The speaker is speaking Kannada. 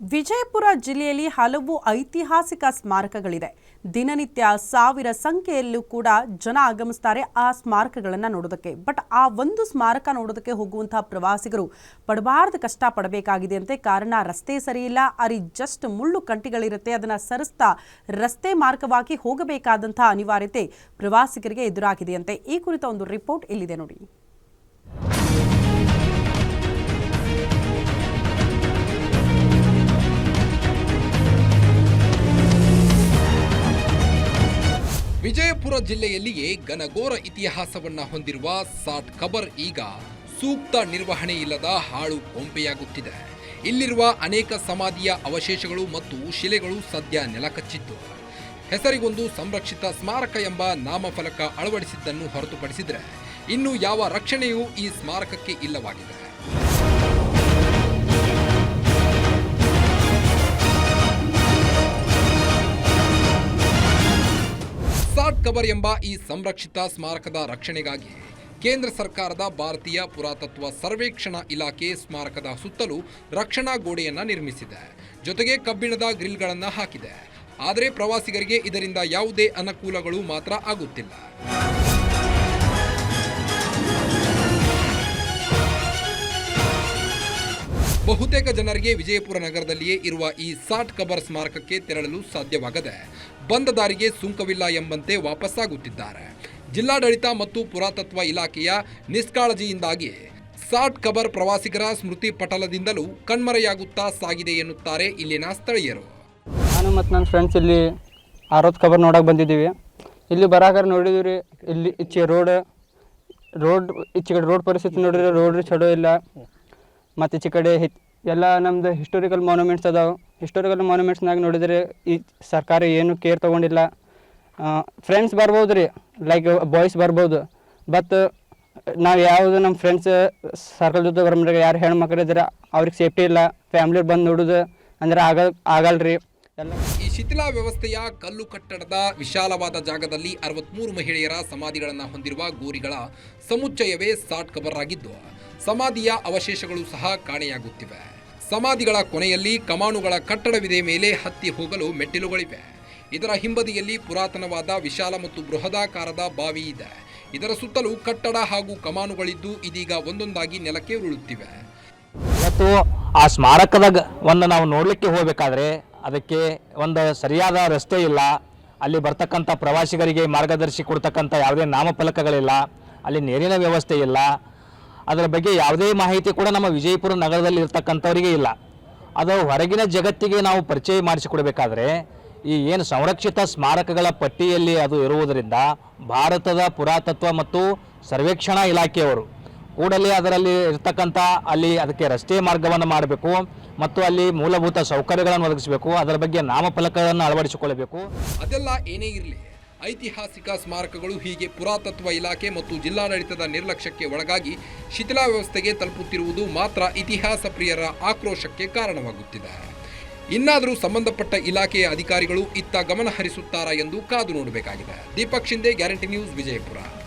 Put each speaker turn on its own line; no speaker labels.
ವಿಜಯಪುರ ಜಿಲ್ಲೆಯಲ್ಲಿ ಹಲವು ಐತಿಹಾಸಿಕ ಸ್ಮಾರಕಗಳಿದೆ. ದಿನನಿತ್ಯ ಸಾವಿರ ಸಂಖ್ಯೆಯಲ್ಲೂ ಕೂಡ ಜನ ಆಗಮಿಸ್ತಾರೆ ಆ ಸ್ಮಾರಕಗಳನ್ನು ನೋಡೋದಕ್ಕೆ. ಬಟ್ ಆ ಒಂದು ಸ್ಮಾರಕ ನೋಡೋದಕ್ಕೆ ಹೋಗುವಂತಹ ಪ್ರವಾಸಿಗರು ಪಡಬಾರ್ದು ಕಷ್ಟ ಪಡಬೇಕಾಗಿದೆ ಅಂತೆ. ಕಾರಣ ರಸ್ತೆ ಸರಿಯಿಲ್ಲ. ಅರಿ ಜಸ್ಟ್ ಮುಳ್ಳು ಕಂಟಿಗಳಿರುತ್ತೆ. ಅದನ್ನು ಸರಿಸ್ತಾ ರಸ್ತೆ ಮಾರ್ಗವಾಗಿ ಹೋಗಬೇಕಾದಂತಹ ಅನಿವಾರ್ಯತೆ ಪ್ರವಾಸಿಗರಿಗೆ ಎದುರಾಗಿದೆ ಅಂತೆ. ಈ ಕುರಿತ ಒಂದು ರಿಪೋರ್ಟ್ ಇಲ್ಲಿದೆ ನೋಡಿ.
ವಿಜಯಪುರ ಜಿಲ್ಲೆಯಲ್ಲಿಯೇ ಘನಘೋರ ಇತಿಹಾಸವನ್ನ ಹೊಂದಿರುವ ಸಾಟ್ ಕಬರ್ ಈಗ ಸೂಕ್ತ ನಿರ್ವಹಣೆ ಇಲ್ಲದ ಹಾಳು ಕೊಂಪೆಯಾಗುತ್ತಿದೆ ಇಲ್ಲಿರುವ ಅನೇಕ ಸಮಾಧಿಯ ಅವಶೇಷಗಳು ಮತ್ತು ಶಿಲೆಗಳು ಸದ್ಯ ನೆಲಕಚ್ಚಿದ್ದು ಹೆಸರಿಗೊಂದು ಸಂರಕ್ಷಿತ ಸ್ಮಾರಕ ಎಂಬ ನಾಮಫಲಕ ಅಳವಡಿಸಿದ್ದನ್ನು ಹೊರತುಪಡಿಸಿದರೆ, ಇನ್ನು ಯಾವ ರಕ್ಷಣೆಯೂ ಈ ಸ್ಮಾರಕಕ್ಕೆ ಇಲ್ಲವಾಗಿದೆ. ಕಬರ್ ಎಂಬ ಈ ಸಂರಕ್ಷಿತ ಸ್ಮಾರಕದ ರಕ್ಷಣೆಗಾಗಿ ಕೇಂದ್ರ ಸರ್ಕಾರದ ಭಾರತೀಯ ಪುರಾತತ್ವ ಸರ್ವೇಕ್ಷಣಾ ಇಲಾಖೆ ಸ್ಮಾರಕದ ಸುತ್ತಲೂ ರಕ್ಷಣಾ ಗೋಡೆಯನ್ನು ನಿರ್ಮಿಸಿದೆ. ಜೊತೆಗೆ ಕಬ್ಬಿಣದ ಗ್ರಿಲ್ಗಳನ್ನು ಹಾಕಿದೆ. ಆದರೆ ಪ್ರವಾಸಿಗರಿಗೆ ಇದರಿಂದ ಯಾವುದೇ ಅನುಕೂಲಗಳು ಮಾತ್ರ ಆಗುತ್ತಿಲ್ಲ. ಬಹುತೇಕ ಜನರಿಗೆ ವಿಜಯಪುರ ನಗರದಲ್ಲಿಯೇ ಇರುವ ಈ ಸಾಟ್ ಕಬರ್ ಸ್ಮಾರಕಕ್ಕೆ ತೆರಳಲು ಸಾಧ್ಯವಾಗದೆ ಬಂದ ದಾರಿಗೆ ಸುಂಕವಿಲ್ಲ ಎಂಬಂತೆ ವಾಪಸ್ಸಾಗುತ್ತಿದ್ದಾರೆ. ಜಿಲ್ಲಾಡಳಿತ ಮತ್ತು ಪುರಾತತ್ವ ಇಲಾಖೆಯ ನಿಷ್ಕಾಳಜಿಯಿಂದಾಗಿ ಸಾಟ್ ಕಬರ್ ಪ್ರವಾಸಿಗರ ಸ್ಮೃತಿ ಪಟಲದಿಂದಲೂ ಕಣ್ಮರೆಯಾಗುತ್ತಾ ಸಾಗಿದೆ ಎನ್ನುತ್ತಾರೆ ಇಲ್ಲಿನ ಸ್ಥಳೀಯರು.
ನಾನು ಮತ್ತು ನನ್ನ ಫ್ರೆಂಡ್ಸ್ ಇಲ್ಲಿ ಆರೋತ್ ಕಬರ್ ನೋಡಕ್ಕೆ ಬಂದಿದ್ದೀವಿ. ಇಲ್ಲಿ ಬರಾಕರ ನೋಡಿದ್ವಿ ರೀ ಇಲ್ಲಿ ಈಚೆ ರೋಡ್ ರೋಡ್, ಈಚೆ ಕಡೆ ರೋಡ್ ಪರಿಸ್ಥಿತಿ ನೋಡಿದ್ರೆ ರೋಡ್ ಚಲೋ ಇಲ್ಲ. ಮತ್ತು ಈಚೆ ಕಡೆ ಎಲ್ಲ ನಮ್ಮದು ಹಿಸ್ಟೋರಿಕಲ್ ಮಾನ್ಯುಮೆಂಟ್ಸ್ ಅದಾವೆ. ಹಿಸ್ಟೋರಿಕಲ್ ಮಾನ್ಯುಮೆಂಟ್ಸ್ನಾಗ ನೋಡಿದರೆ ಈ ಸರ್ಕಾರ ಏನು ಕೇರ್ ತೊಗೊಂಡಿಲ್ಲ. ಫ್ರೆಂಡ್ಸ್ ಬರ್ಬೋದು ರೀ ಲೈಕ್ ಬಾಯ್ಸ್ ಬರ್ಬೋದು. ಬಟ್ ನಾವು ಯಾವುದು ನಮ್ಮ ಫ್ರೆಂಡ್ಸ್ ಸರ್ಕಲ್ ಜೊತೆ ಬರ್ಬೇಕ ಯಾರು ಹೆಣ್ಮಕ್ಳು ಇದ್ರೆ ಅವ್ರಿಗೆ ಸೇಫ್ಟಿ ಇಲ್ಲ ಫ್ಯಾಮ್ಲಿ ಬಂದು ನೋಡೋದು ಅಂದ್ರೆ ಆಗ ಆಗಲ್ರಿ ಎಲ್ಲ.
ಈ ಶಿಥಿಲಾ ವ್ಯವಸ್ಥೆಯ ಕಲ್ಲು ಕಟ್ಟಡದ ವಿಶಾಲವಾದ ಜಾಗದಲ್ಲಿ ಅರವತ್ಮೂರು ಮಹಿಳೆಯರ ಸಮಾಧಿಗಳನ್ನು ಹೊಂದಿರುವ ಗೋರಿಗಳ ಸಮುಚ್ಚಯವೇ ಸಾಟ್ ಕಬರ್ ಆಗಿದ್ದು, ಸಮಾಧಿಯ ಅವಶೇಷಗಳು ಸಹ ಕಾಣೆಯಾಗುತ್ತಿವೆ. ಸಮಾಧಿಗಳ ಕೊನೆಯಲ್ಲಿ ಕಮಾನುಗಳ ಕಟ್ಟಡವಿದೆ ಮೇಲೆ ಹತ್ತಿ ಹೋಗಲು ಮೆಟ್ಟಿಲುಗಳಿವೆ. ಇದರ ಹಿಂಬದಿಯಲ್ಲಿ ಪುರಾತನವಾದ ವಿಶಾಲ ಮತ್ತು ಬೃಹದಾಕಾರದ ಬಾವಿ ಇದೆ. ಇದರ ಸುತ್ತಲೂ ಕಟ್ಟಡ ಹಾಗೂ ಕಮಾನುಗಳಿದ್ದು ಇದೀಗ ಒಂದೊಂದಾಗಿ ನೆಲಕ್ಕೆ ಉರುಳುತ್ತಿವೆ.
ಇವತ್ತು ಆ ಸ್ಮಾರಕದ ಒಂದು ನಾವು ನೋಡಲಿಕ್ಕೆ ಹೋಗಬೇಕಾದ್ರೆ ಅದಕ್ಕೆ ಒಂದು ಸರಿಯಾದ ರಸ್ತೆ ಇಲ್ಲ. ಅಲ್ಲಿ ಬರ್ತಕ್ಕಂಥ ಪ್ರವಾಸಿಗರಿಗೆ ಮಾರ್ಗದರ್ಶಿ ಕೊಡ್ತಕ್ಕಂಥ ಯಾವುದೇ ನಾಮಫಲಕಗಳಿಲ್ಲ. ಅಲ್ಲಿ ನೀರಿನ ವ್ಯವಸ್ಥೆ ಇಲ್ಲ. ಅದರ ಬಗ್ಗೆ ಯಾವುದೇ ಮಾಹಿತಿ ಕೂಡ ನಮ್ಮ ವಿಜಯಪುರ ನಗರದಲ್ಲಿ ಇರ್ತಕ್ಕಂಥವರಿಗೆ ಇಲ್ಲ. ಅದು ಹೊರಗಿನ ಜಗತ್ತಿಗೆ ನಾವು ಪರಿಚಯ ಮಾಡಿಸಿಕೊಡ್ಬೇಕಾದ್ರೆ, ಈ ಏನು ಸಂರಕ್ಷಿತ ಸ್ಮಾರಕಗಳ ಪಟ್ಟಿಯಲ್ಲಿ ಅದು ಇರುವುದರಿಂದ ಭಾರತದ ಪುರಾತತ್ವ ಮತ್ತು ಸರ್ವೇಕ್ಷಣಾ ಇಲಾಖೆಯವರು ಕೂಡಲೇ ಅದರಲ್ಲಿ ಇರ್ತಕ್ಕಂಥ ಅಲ್ಲಿ ಅದಕ್ಕೆ ರಸ್ತೆ ಮಾರ್ಗವನ್ನು ಮಾಡಬೇಕು ಮತ್ತು ಅಲ್ಲಿ ಮೂಲಭೂತ ಸೌಕರ್ಯಗಳನ್ನು ಒದಗಿಸಬೇಕು, ಅದರ ಬಗ್ಗೆ ನಾಮಫಲಕಗಳನ್ನು ಅಳವಡಿಸಿಕೊಳ್ಳಬೇಕು.
ಅದೆಲ್ಲ ಏನೇ ಇರಲಿ ಐತಿಹಾಸಿಕ ಸ್ಮಾರಕಗಳು ಹೀಗೆ ಪುರಾತತ್ವ ಇಲಾಖೆ ಮತ್ತು ಜಿಲ್ಲಾಡಳಿತದ ನಿರ್ಲಕ್ಷ್ಯಕ್ಕೆ ಒಳಗಾಗಿ ಶಿಥಿಲಾ ವ್ಯವಸ್ಥೆಗೆ ತಲುಪುತ್ತಿರುವುದು ಮಾತ್ರ ಇತಿಹಾಸ ಪ್ರಿಯರ ಆಕ್ರೋಶಕ್ಕೆ ಕಾರಣವಾಗುತ್ತಿದೆ. ಇನ್ನಾದರೂ ಸಂಬಂಧಪಟ್ಟ ಇಲಾಖೆಯ ಅಧಿಕಾರಿಗಳು ಇತ್ತ ಗಮನ ಹರಿಸುತ್ತಾರಾ ಎಂದು ಕಾದು ನೋಡಬೇಕಾಗಿದೆ. Deepak Shinde guarantee news, Vijayapura.